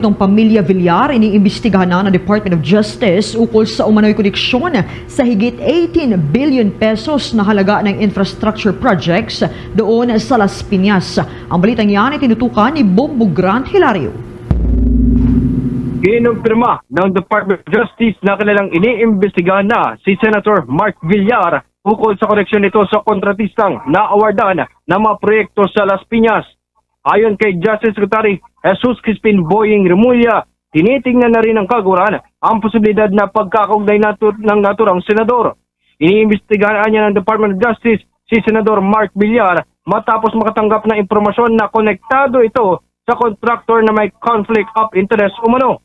Itong pamilya Villar, iniimbestigahan na ng Department of Justice ukol sa umano'y koneksyon sa higit 18 billion pesos na halaga ng infrastructure projects doon sa Las Piñas. Ang balitang yan ay tinutukan ni Bombo Grant Hilario. Kinumpirma ng Department of Justice na kanilang iniimbestigahan na si Senator Mark Villar ukol sa koneksyon nito sa kontratistang na-awardan ng mga proyekto sa Las Piñas. Ayon kay Justice Secretary Jesus Crispin Boying Remulla, tinitingnan na rin ng kaguran ang posibilidad na pagkakaugnay natur ng naturang senador. Iniimbestigahan niya ng Department of Justice si Senador Mark Villar matapos makatanggap ng impormasyon na konektado ito sa contractor na may conflict of interest umano.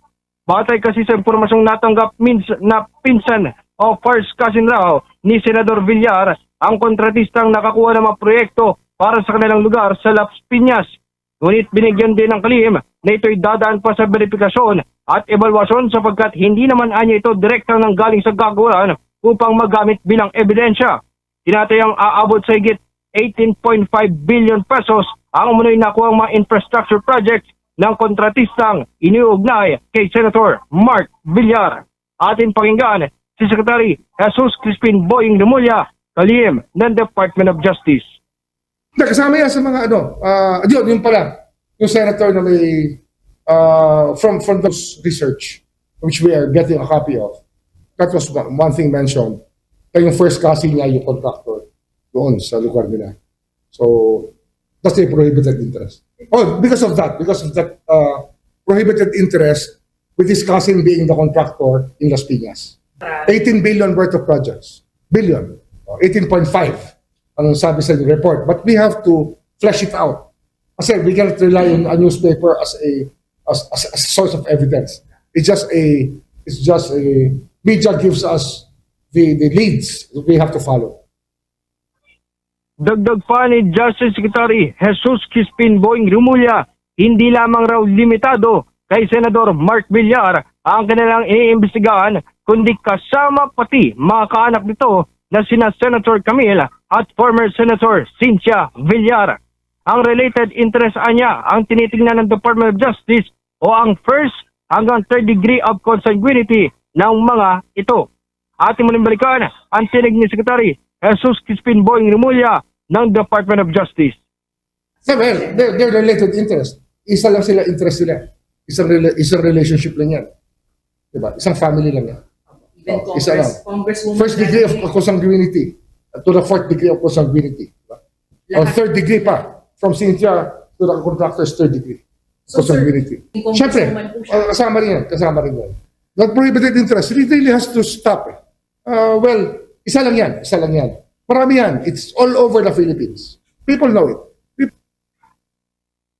Batay kasi sa impormasyong natanggap mins na pinsan o first cousin raw ni Senador Villar ang kontratistang nakakuha ng mga proyekto para sa kanilang lugar sa Las Piñas. Ngunit binigyan din ng kalihim na ito'y dadaan pa sa verifikasyon at ebalwasyon sapagkat hindi naman anya ito direktang nang galing sa gagawaran upang magamit bilang ebidensya. Tinatayang aabot sa higit 18.5 billion pesos ang umunoy nakuha mga infrastructure projects ng kontratistang iniugnay kay Senator Mark Villar. Atin pakinggan si Secretary Jesus Crispin Boying Remulla, kalihim ng Department of Justice. Hindi, kasama yan sa mga ano, ah yun, yun pala, yung senator na may, uh, from, from those research, which we are getting a copy of, that was one, thing mentioned, kaya yung first cousin niya, yung contractor, doon sa lugar nila. So, that's the prohibited interest. Oh, because of that, because of that uh, prohibited interest, with his cousin being the contractor in Las Piñas. 18 billion worth of projects. Billion. Oh, 18.5 ang sabi sa report. But we have to flesh it out. Kasi we cannot rely on a newspaper as a as, as, as a source of evidence. It's just a it's just a media gives us the the leads that we have to follow. Dagdag pa ni Justice Secretary Jesus Crispin Boying Remulla, hindi lamang raw limitado kay Senador Mark Villar ang kanilang iniimbestigahan, kundi kasama pati mga kaanak nito na sina Senator Camille at former Senator Cynthia Villar. Ang related interest anya ang tinitingnan ng Department of Justice o ang first hanggang third degree of consanguinity ng mga ito. Ating muling balikan ang tinig ni Secretary Jesus Crispin Boying Remulla ng Department of Justice. So, well, they're, they're related interest. Isa lang sila interest nila. Isang, rela- isang relationship lang yan. Diba? Isang family lang yan. Even Oh, isa lang. First degree of consanguinity to the fourth degree of consanguinity. Diba? Or third degree pa. From Cynthia to the contractor's third degree. So, sir, consanguinity. yung Siyempre, uh, kasama rin yan. Kasama rin yan. That prohibited interest really, really has to stop. Eh. Uh, well, isa lang yan. Isa lang yan. Marami yan. It's all over the Philippines. People know it. People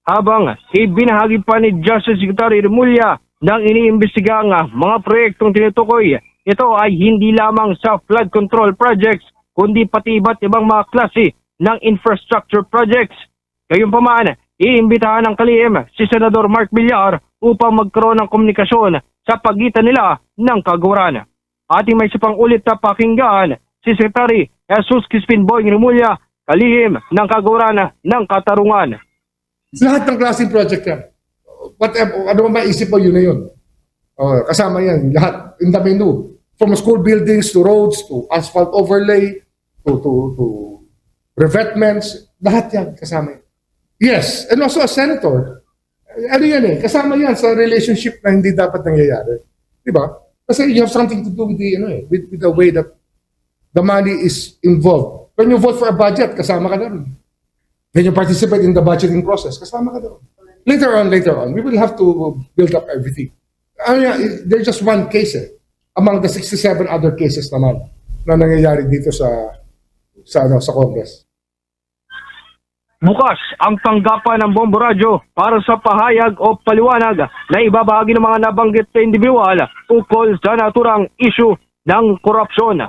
Habang ibinahagi pa ni Justice Secretary Remulla ng iniimbestigang mga proyektong tinutukoy, ito ay hindi lamang sa flood control projects, kundi pati iba't ibang mga klase ng infrastructure projects. Gayunpaman, iimbitahan ng kalihim si Senador Mark Villar upang magkaroon ng komunikasyon sa pagitan nila ng kagawaran. Ating may isang ulit na pakinggan si Secretary Jesus Crispin Boying Remulla, kalihim ng kagawaran ng katarungan. Lahat ng klaseng project yan. Whatever, ano man maisip mo, yun na yun. Oh, kasama yan. Lahat. In the menu. From school buildings to roads to asphalt overlay to, to, to revetments. Lahat yan kasama. Yes. And also a senator. Ano yan eh. Kasama yan sa relationship na hindi dapat nangyayari. Di ba? Kasi you have something to do with the, ano eh, with, with the way that the money is involved. When you vote for a budget, kasama ka rin. When you participate in the budgeting process, kasama ka doon. Later on, later on, we will have to build up everything. Ano yan, there's just one case eh, among the 67 other cases naman na nangyayari dito sa sa ano sa Congress. Bukas ang tanggapan ng Bombo Radio para sa pahayag o paliwanag na ibabahagi ng mga nabanggit na individual ukol sa naturang issue ng korupsyon.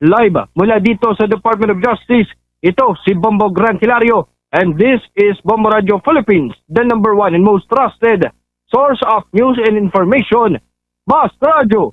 Live mula dito sa Department of Justice, ito si Bombo Gran Hilario and this is Bombo Radio Philippines, the number one and most trusted source of news and information. Basta Radio,